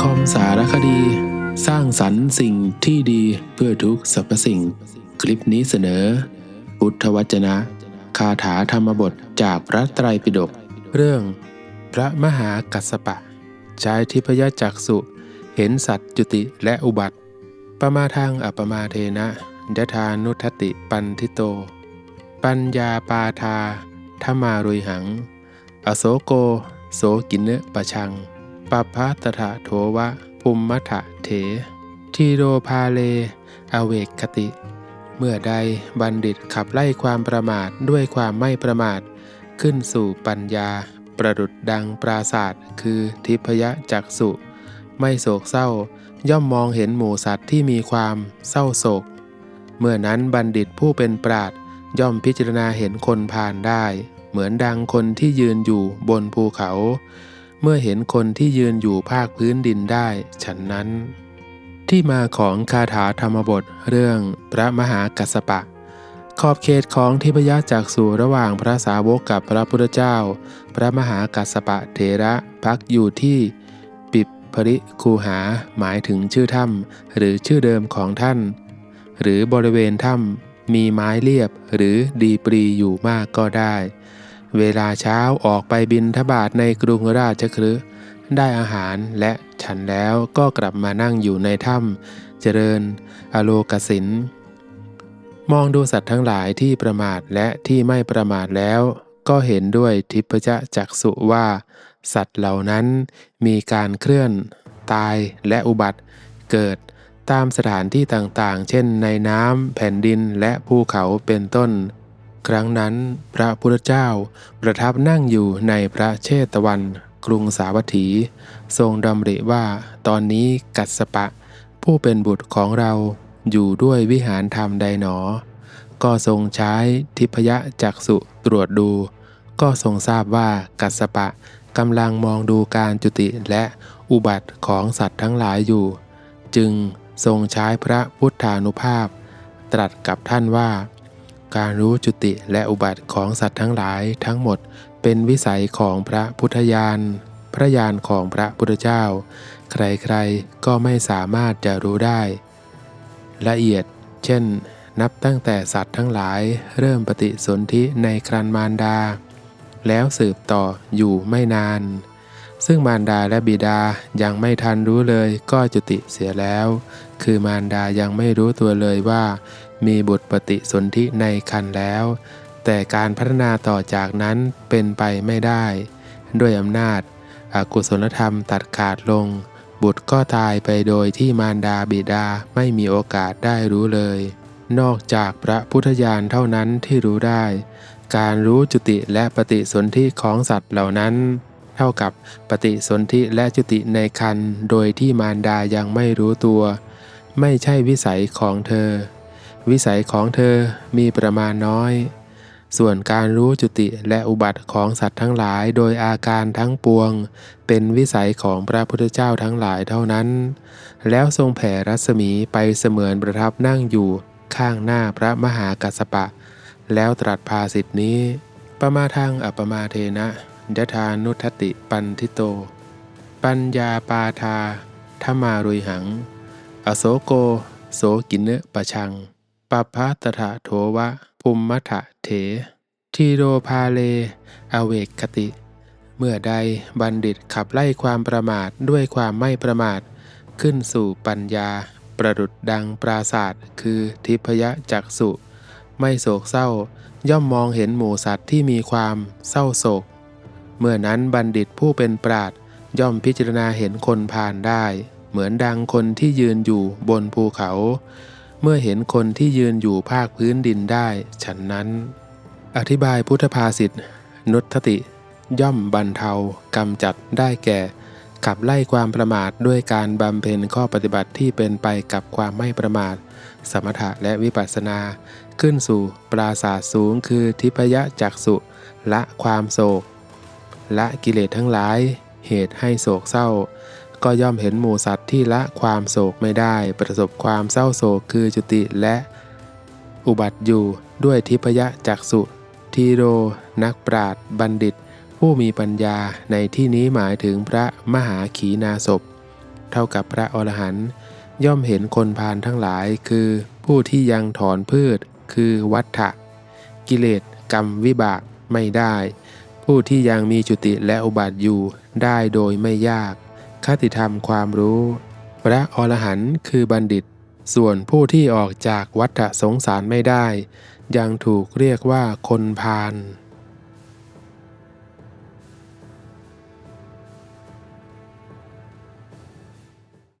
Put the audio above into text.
ำสารคดี สร้างสรรค์สิ่งที่ดีเพื่อทุกสรรพสิ่ง คลิปนี้เสนอ พุทธวจนะ คาถาธรรมบทจากพระไตรปิฎกเรื่อง พระมหากัสปะ ใช้ทิพยจักษุเห็นสัตว์จุติและอุบัติ ประมาทางอัปมาเทนะยะทานุทติปันทิโต ปัญญาปาทาธมารุยหัง อโศโก โสกินเนปะชัง ปปพะตถะโถวะภูมิมัทะเถ ทีโรพาเล อเวกคติ เมื่อใดบัณฑิตขับไล่ความประมาทด้วยความไม่ประมาท ขึ้นสู่ปัญญา ประดุดดังปราศาสตร์คือทิพยจักสุไม่โศกเศร้า ย่อมมองเห็นหมู่สัตว์ที่มีความเศร้าโศก เมื่อนั้นบัณฑิตผู้เป็นปราดย่อมพิจารณาเห็นคนผ่านได้ เหมือนดังคนที่ยืนอยู่บนภูเขา เมื่อเห็นคนที่ยืนอยู่ภาคพื้นดินได้ ฉันนั้น ที่มาของคาถาธรรมบทเรื่องพระมหากัสสปะ ขอบเขตของทิพยจักสู่ระหว่างพระสาวกกับพระพุทธเจ้า พระมหากัสสปะเถระพักอยู่ที่ปิบพริคูหาหมายถึงชื่อถ้ำหรือชื่อเดิมของท่าน หรือบริเวณถ้ำมีไม้เรียบหรือดีปรีอยู่มากก็ได้ เวลาเช้าออกไปบินทบาทในกรุงราชคฤห์ได้อาหารและฉันแล้วก็กลับมานั่งอยู่ในถ้ำเจริญ อโลกสิน มองดูสัตว์ทั้งหลายที่ประมาทและที่ไม่ประมาทแล้ว ก็เห็นด้วยทิพยจักษุว่า สัตว์เหล่านั้นมีการเคลื่อน ตายและอุบัติ เกิดตามสถานที่ต่างๆ เช่นในน้ำแผ่นดินและภูเขาเป็นต้น ครั้งนั้นพระพุทธเจ้าประทับนั่งอยู่ในพระเชตวัน กรุงสาวัตถี ทรงดำริว่าตอนนี้กัสสปะ ผู้เป็นบุตรของเราอยู่ด้วยวิหารธรรมใดหนอ ก็ทรงใช้ทิพยะจักษุตรวจดู ก็ทรงทราบว่ากัสปะกำลังมองดูการจุติและอุบัติของสัตว์ทั้งหลายอยู่ จึงทรงใช้พระพุทธานุภาพ ตรัสกับท่านว่า การรู้จุติและอุบัติของสัตว์ทั้งหลายทั้งหมด เป็นวิสัยของพระพุทธญาณพระญาณของพระพุทธเจ้า ใครๆก็ไม่สามารถจะรู้ได้ ละเอียด เช่น นับตั้งแต่สัตว์ทั้งหลาย เริ่มปฏิสนธิในครันมารดา แล้วสืบต่ออยู่ไม่นาน ซึ่งมารดาและบิดายังไม่ทันรู้เลยก็จุติเสียแล้ว คือมารดายังไม่รู้ตัวเลยว่า มีบุตรปฏิสนธิในคันแล้ว แต่การพัฒนาต่อจากนั้นเป็นไปไม่ได้ ด้วยอำนาจอากุศลธรรมตัดขาดลง บุตรก็ตายไปโดยที่มารดาบิดาไม่มีโอกาสได้รู้เลย นอกจากพระพุทธญาณเท่านั้นที่รู้ได้ การรู้จุติและปฏิสนธิของสัตว์เหล่านั้น เท่ากับปฏิสนธิและจุติในคันโดยที่มารดายังไม่รู้ตัว ไม่ใช่วิสัยของเธอ วิสัยของเธอมีประมาณน้อย ส่วนการรู้จุติและอุบัติของสัตว์ทั้งหลายโดยอาการทั้งปวง เป็นวิสัยของพระพุทธเจ้าทั้งหลายเท่านั้น แล้วทรงแผ่รัศมีไปเสมือนประทับนั่งอยู่ข้างหน้าพระมหากัสปะ แล้วตรัสภาสิทธินี้ ปรมาทางอัปมาเทนะยะทานุทติปันทิโต ปัญญาปาทาธมารุยหัง อโศโก โสกินเนปะชัง ปปพะตถะโถวะภูมิมัทะเถ ทีโรพาเล อเวกคติ เมื่อใดบัณฑิตขับไล่ความประมาทด้วยความไม่ประมาท ขึ้นสู่ปัญญา ประดุดดังปราศาสตร์คือทิพยจักษุไม่โศกเศร้า ย่อมมองเห็นหมูสัตว์ที่มีความเศร้าโศก เมื่อนั้นบัณฑิตผู้เป็นปราดย่อมพิจารณาเห็นคนผ่านได้ เหมือนดังคนที่ยืนอยู่บนภูเขา เมื่อเห็นคนที่ยืนอยู่ภาคพื้นดินได้ ฉันนั้น อธิบายพุทธภาษิตนุทติ ย่อมบรรเทากำจัดได้แก่ ขับไล่ความประมาทด้วยการบำเพ็ญข้อปฏิบัติที่เป็นไปกับความไม่ประมาท สมถะและวิปัสสนา ขึ้นสู่ปราศาสสูงคือทิพยจักสุละความโศก ละกิเลสทั้งหลาย เหตุให้โศกเศร้า ก็ย่อมเห็นหมู่สัตว์ที่ละความโศกไม่ได้ ประสบความเศร้าโศกคือจุติและ อุบัติอยู่ด้วยทิพยะจักสุทีโร นักปราดบัณฑิต ผู้มีปัญญาในที่นี้หมายถึงพระมหาขีนาศพ เท่ากับพระอรหันต์ย่อมเห็นคนพาลทั้งหลายคือผู้ที่ยังถอนพืช คือวัฏฏะกิเลสกรรมวิบากไม่ได้ ผู้ที่ยังมีจุติและอุบัติอยู่ได้โดยไม่ยาก คติธรรมความรู้ พระอรหันต์คือบัณฑิต ส่วนผู้ที่ออกจากวัฏสงสารไม่ได้ ยังถูกเรียกว่าคนพาล